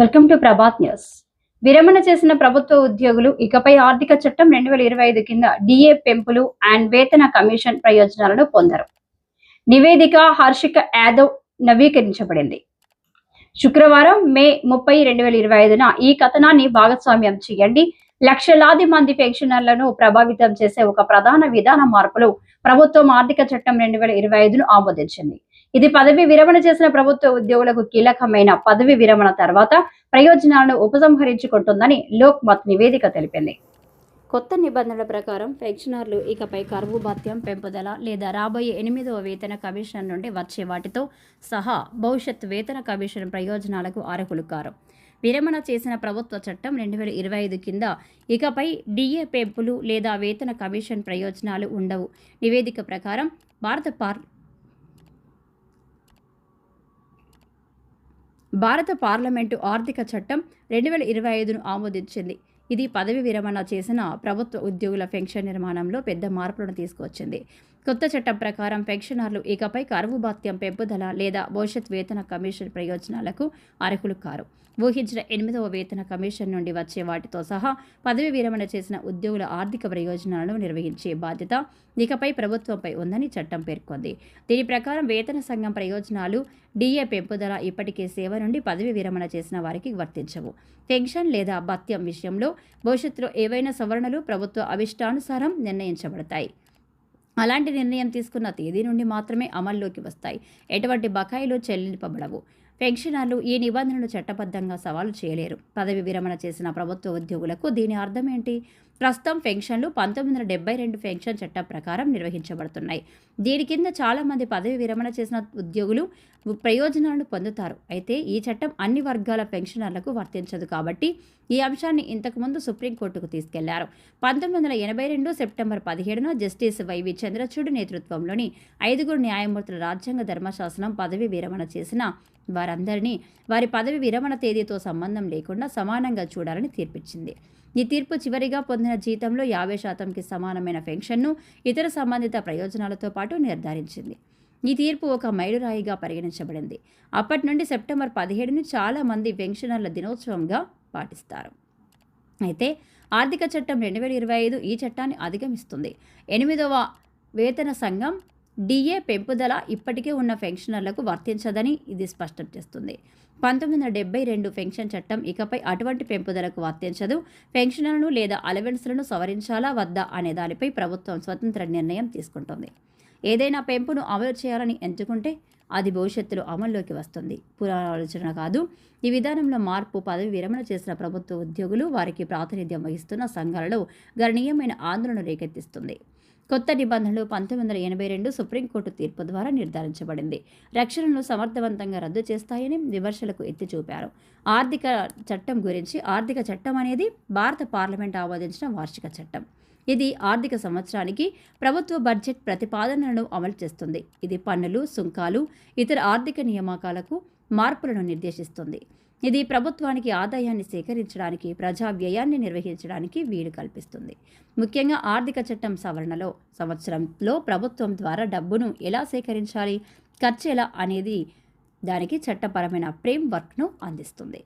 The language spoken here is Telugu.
Welcome to Prabhat news. విరమణ చేసిన ప్రభుత్వ ఉద్యోగులు ఇకపై ఆర్థిక చట్టం రెండు వేల ఇరవై ఐదు కింద డిఏ పెంపులు అండ్ వేతన కమిషన్ ప్రయోజనాలను పొందరు. నివేదిక హర్షిక యాదవ్ నవీకరించబడింది. శుక్రవారం మే ముప్పై రెండు వేల ఇరవై ఐదున ఈ కథనాన్ని భాగస్వామ్యం చేయండి. లక్షలాది మంది పెన్షనర్లను ప్రభావితం చేసే ఒక ప్రధాన విధాన మార్పులు ప్రభుత్వం ఆర్థిక చట్టం రెండు వేల ఇరవై ఐదును ఆమోదించింది. ఇది పదవి విరమణ చేసిన ప్రభుత్వ ఉద్యోగులకు కీలకమైన పదవి విరమణ తర్వాత ప్రయోజనాలను ఉపసంహరించుకుంటుందని లోక్ మత్ నివేదిక తెలిపింది. కొత్త నిబంధనల ప్రకారం పెన్షనర్లు ఇకపై కరువు భత్యం పెంపుదల లేదా రాబోయే ఎనిమిదవ వేతన కమిషన్ నుండి వచ్చే వాటితో సహా భవిష్యత్ వేతన కమిషన్ ప్రయోజనాలకు అర్హులు కారు విరమణ చేసిన ప్రభుత్వ చట్టం రెండు వేల ఇరవై ఐదు కింద ఇకపై డిఏ పెంపులు లేదా వేతన కమిషన్ ప్రయోజనాలు ఉండవు. నివేదిక ప్రకారం భారత పార్ భారత పార్లమెంటు ఆర్థిక చట్టం రెండు వేల ఇరవై ఐదును ఆమోదించింది. ఇది పదవి విరమణ చేసిన ప్రభుత్వ ఉద్యోగుల పెన్షన్ నిర్మాణంలో పెద్ద మార్పులను తీసుకువచ్చింది. కొత్త చట్టం ప్రకారం పెన్షనర్లు ఇకపై కరువు భత్యం పెంపుదల లేదా భవిష్యత్ వేతన కమిషన్ ప్రయోజనాలకు అర్హులు కారు. ఊహించిన ఎనిమిదవ వేతన కమిషన్ నుండి వచ్చే వాటితో సహా పదవి విరమణ చేసిన ఉద్యోగుల ఆర్థిక ప్రయోజనాలను నిర్వహించే బాధ్యత ఇకపై ప్రభుత్వంపై ఉందని చట్టం పేర్కొంది. దీని ప్రకారం వేతన సంఘం ప్రయోజనాలు డిఏ పెంపుదల ఇప్పటికే సేవ నుండి పదవి విరమణ చేసిన వారికి వర్తించవు. పెన్షన్ లేదా భత్యం విషయంలో భవిష్యత్తులో ఏవైనా సవరణలు ప్రభుత్వ అవిష్టానుసారం నిర్ణయించబడతాయి. అలాంటి నిర్ణయం తీసుకున్న తేదీ నుండి మాత్రమే అమల్లోకి వస్తాయి. ఎటువంటి బకాయిలు చెల్లింపబడవు. పెన్షనర్లు ఈ నిబంధనలు చట్టబద్ధంగా సవాలు చేయలేరు. పదవి విరమణ చేసిన ప్రభుత్వ ఉద్యోగులకు దీని అర్థం ఏంటి? ప్రస్తుతం పెన్షన్లు పంతొమ్మిది వందల డెబ్బై రెండు పెన్షన్ చట్టం ప్రకారం నిర్వహించబడుతున్నాయి. దీని కింద చాలామంది పదవి విరమణ చేసిన ఉద్యోగులు ప్రయోజనాలను పొందుతారు. అయితే ఈ చట్టం అన్ని వర్గాల పెన్షనర్లకు వర్తించదు కాబట్టి ఈ అంశాన్ని ఇంతకుముందు సుప్రీంకోర్టుకు తీసుకెళ్ళారు. పంతొమ్మిది వందల ఎనభై రెండు సెప్టెంబర్ పదిహేడున జస్టిస్ వైవి చంద్రచూడ్ నేతృత్వంలోని ఐదుగురు న్యాయమూర్తుల రాజ్యాంగ ధర్మశాసనం పదవి విరమణ చేసిన వారందరినీ వారి పదవి విరమణ తేదీతో సంబంధం లేకుండా సమానంగా చూడాలని తీర్పిచ్చింది. ఈ తీర్పు చివరిగా పొందిన జీతంలో యాభై శాతంకి సమానమైన పెన్షన్ను ఇతర సంబంధిత ప్రయోజనాలతో పాటు నిర్ధారించింది. ఈ తీర్పు ఒక మైలురాయిగా పరిగణించబడింది. అప్పటి నుండి సెప్టెంబర్ పదిహేడుని చాలా మంది పెన్షనర్ల దినోత్సవంగా పాటిస్తారు. అయితే ఆర్థిక చట్టం రెండు వేల ఇరవై ఐదు ఈ చట్టాన్ని అధిగమిస్తుంది. ఎనిమిదవ వేతన సంఘం డిఏ పెంపుదల ఇప్పటికే ఉన్న పెన్షనర్లకు వర్తించదని ఇది స్పష్టం చేస్తుంది. పంతొమ్మిది వందల డెబ్బై రెండు పెన్షన్ చట్టం ఇకపై అటువంటి పెంపుదలకు వర్తించదు. పెన్షన్లను లేదా అలవెన్స్లను సవరించాలా వద్దా అనే దానిపై ప్రభుత్వం స్వతంత్ర నిర్ణయం తీసుకుంటుంది. ఏదైనా పెంపును అమలు చేయాలని ఎంచుకుంటే అది భవిష్యత్తులో అమల్లోకి వస్తుంది. పునరాలోచన కాదు. ఈ విధానంలో మార్పు పదవి విరమణ చేసిన ప్రభుత్వ ఉద్యోగులు వారికి ప్రాతినిధ్యం వహిస్తున్న సంఘాలలో గణనీయమైన ఆందోళన రేకెత్తిస్తుంది. కొత్త నిబంధనలు పంతొమ్మిది వందల ఎనభై రెండు సుప్రీంకోర్టు తీర్పు ద్వారా నిర్ధారించబడింది. రక్షణను సమర్థవంతంగా రద్దు చేస్తాయని విమర్శలకు ఎత్తి చూపారు. ఆర్థిక చట్టం గురించి ఆర్థిక చట్టం అనేది భారత పార్లమెంట్ ఆమోదించిన వార్షిక చట్టం. ఇది ఆర్థిక సంవత్సరానికి ప్రభుత్వ బడ్జెట్ ప్రతిపాదనలను అమలు చేస్తుంది. ఇది పన్నులు సుంకాలు ఇతర ఆర్థిక నియామకాలకు మార్పులను నిర్దేశిస్తుంది. ఇది ప్రభుత్వానికి ఆదాయాన్ని సేకరించడానికి ప్రజా వ్యయాన్ని నిర్వహించడానికి వీలు కల్పిస్తుంది. ముఖ్యంగా ఆర్థిక చట్టం సవరణలో సంవత్సరంలో ప్రభుత్వం ద్వారా డబ్బును ఎలా సేకరించాలి ఖర్చు ఎలా అనేది దానికి చట్టపరమైన ఫ్రేమ్ వర్క్ను అందిస్తుంది.